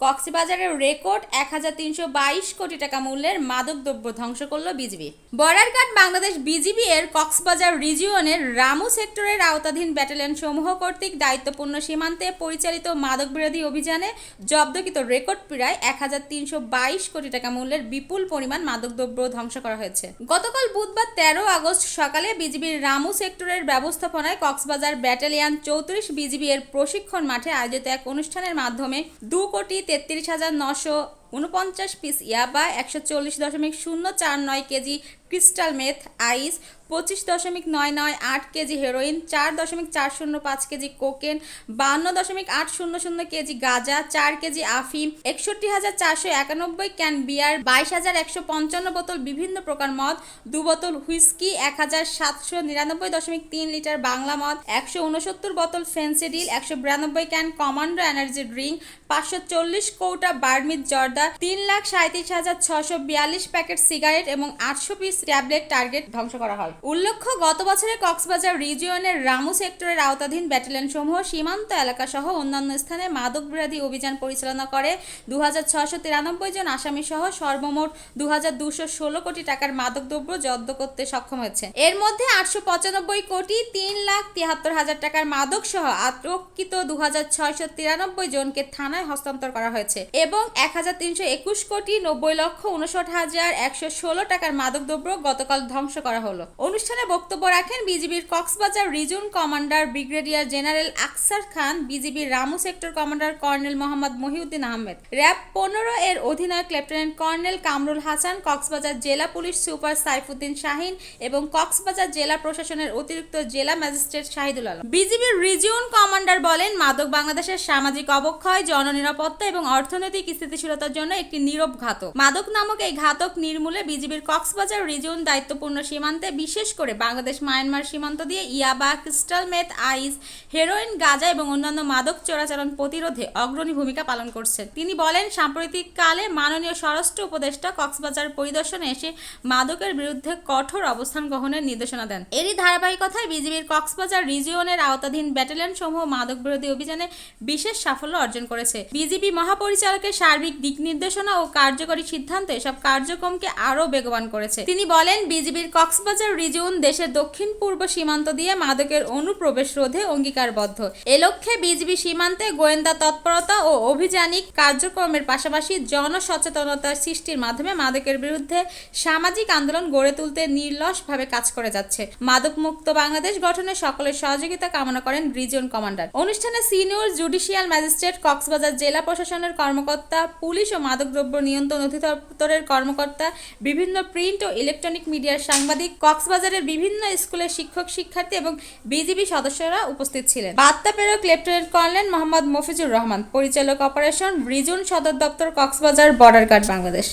কক্সবাজারের রেকর্ড এক হাজার তিনশো বাইশ কোটি টাকা মূল্যের মাদকদ্রব্য ধ্বংস করল বিজিবি। বর্ডার বাংলাদেশ বিজিবি এর কক্সবাজার রিজিয়নের রামু সেক্টরের আওতাধীন ব্যাটালিয়ন সমূহ কর্তৃক দায়িত্বপূর্ণ সীমান্তে পরিচালিত মাদক বিরোধী অভিযানে জব্দকৃত রেকর্ড প্রায় এক হাজার তিনশো বাইশ কোটি টাকা মূল্যের বিপুল পরিমাণ মাদকদ্রব্য ধ্বংস করা হয়েছে। গতকাল বুধবার তেরো আগস্ট সকালে বিজিবির রামু সেক্টরের ব্যবস্থাপনায় কক্সবাজার ব্যাটালিয়ন চৌত্রিশ বিজিবি এর প্রশিক্ষণ মাঠে আয়োজিত এক অনুষ্ঠানের মাধ্যমে দু কোটি তেত্রিশ হাজার নশো উনপঞ্চাশ পিস ইয়াবা, একশো চল্লিশ দশমিক শূন্য চার নয় কেজি ক্রিস্টাল মেথ আইস, পঁচিশ দশমিক নয় নয় আট কেজি হেরোইন, চার দশমিক চার শূন্য পাঁচ কেজি কোকেন, বান্ন দশমিক আট শূন্য শূন্য কেজি গাঁজা, চার কেজি আফিম, একষট্টি হাজার চারশো একানব্বই ক্যান বিয়ার, বাইশ হাজার একশো পঞ্চান্ন বোতল বিভিন্ন প্রকার মদ, দু বোতল হুইস্কি, এক হাজার সাতশো নিরানব্বই দশমিক তিন লিটার বাংলা মদ, একশো উনসত্তর বোতল ফেন্সিডিল, একশো বিরানব্বই ক্যান কমান্ডো এনার্জি ড্রিঙ্ক, পাঁচশো চল্লিশ কৌটা বার্মিদ জর্দা তিন লাখ সাঁত্রিশ হাজার ছশো বিয়াল্লিশ প্যাকেট সিগারেট এবং আটশো পিস ট্যাবলেট টার্গেট ধ্বংস করা হয়। উল্লেখ্য, গত বছরে কক্সবাজার রিজিয়নের রামু সেক্টরের আওতাধীন ব্যাটালিয়ন সমূহ সীমান্ত এলাকা সহ অন্যান্য স্থানে মাদক বিরোধী অভিযান পরিচালনা করে। দু হাজার ছশো তিরানব্বই জন আসামি সহ সর্বমোট দু হাজার দুশো ষোলো কোটি টাকার মাদকদ্রব্য জব্দ করতে সক্ষম হয়েছে। এর মধ্যে আটশো পঁচানব্বই কোটি তিন লাখ তিয়াত্তর হাজার টাকার মাদক সহ আটককৃত দু হাজার ছয়শো তিরানব্বই জনকে থানায় হস্তান্তর করা হয়েছে এবং এক হাজার তিনশো একুশ কোটি নব্বই লক্ষ উনষাট হাজার একশো ষোলো টাকার মাদকদ্রব্য গতকাল ধ্বংস করা হলো। অনুষ্ঠানে বক্তব্য রাখেন বিজিবির Cox's Bazar region commander brigadier general Aksar Khan, বিজিবির Ramu sector commander colonel Mohammad Mohiuddin Ahmed. RAB পনেরো এর অধিনায়ক লেফটেন্যান্ট কর্নেল কামরুল হাসান, কক্সবাজার জেলা পুলিশ সুপার সাইফুদ্দিন শাহিন এবং কক্সবাজার জেলা প্রশাসনের অতিরিক্ত জেলা ম্যাজিস্ট্রেট শাহিদুল আলম। বিজিবির রিজিয়ন কমান্ডার বলেন, মাদক বাংলাদেশের সামাজিক অবক্ষয়, জননিরাপত্তা এবং অর্থনৈতিক স্থিতিশীলতার জন্য একটি নীরব ঘাতক। মাদক নামক এই ঘাতক নির্মূলে বিজিবির কক্সবাজার রিজিয়ন দায়িত্বপূর্ণ সীমান্তে, বিশেষ করে বাংলাদেশ মায়ানমার সীমান্ত দিয়ে ইয়াবা, ক্রিস্টাল মেথ, আইস, হেরোইন, গাঁজা এবং অন্যান্য মাদক চোরাচালান প্রতিরোধে অগ্রণী ভূমিকা পালন করছে তিনি বলেন সাম্প্রতিক কালে মাননীয় স্বরাষ্ট্র উপদেষ্টা কক্সবাজার পরিদর্শনে এসে মাদকের বিরুদ্ধে কঠোর অবস্থান গ্রহণের নির্দেশনা দেন। এরই ধারাবাহিকতায় বিজিবির কক্সবাজার রিজিয়নের আওতাধীন ব্যাটালিয়ন সমূহ মাদক বিরোধী অভিযানে বিশেষ সাফল্য অর্জন করেছে। বিজিবি মহাপরিচালকের সার্বিক দিক নির্দেশনা ও কার্যকরী সিদ্ধান্ত এসব কার্যক্রমকে আরও বেগবান করেছে। তিনি বলেন, বিজিবির কক্সবাজার রিজিয়ন দেশের দক্ষিণ পূর্ব সীমান্ত দিয়ে মাদকের অনুপ্রবেশ রোধে অঙ্গীকারবদ্ধ। এ লক্ষ্যে বিজিবি সীমান্তে গোয়েন্দা তৎপরতা ও অভিযানিক কার্যক্রমের পাশাপাশি জনসচেতনতা সৃষ্টির মাধ্যমে মাদকের বিরুদ্ধে সামাজিক আন্দোলন গড়ে তুলতে নির্লসভাবে কাজ করে যাচ্ছে। মাদক মুক্ত বাংলাদেশ গঠনে সকলের সহযোগিতা কামনা করেন রিজিয়ন কমান্ডার। অনুষ্ঠানে সিনিয়র জুডিশিয়াল ম্যাজিস্ট্রেট কক্সবাজার জেলা প্রশাসনের কর্মকর্তা, পুলিশ ও মাদকদ্রব্য নিয়ন্ত্রণ অধিদপ্তরের কর্মকর্তা, বিভিন্ন প্রিন্ট ও ইলেকট্রনিক মিডিয়ার সাংবাদিক, কক্সবাজারের বিভিন্ন স্কুলের শিক্ষক, শিক্ষার্থী এবং বিজিবি সদস্যরা উপস্থিত ছিলেন। বার্তা প্রেরক লেফটেন্যান্ট কর্নেল মোহাম্মদ মফিজুর রহমান, পরিচালক অপারেশন রিজন সদর দপ্তর কক্সবাজার, বর্ডার গার্ড, বাংলাদেশ।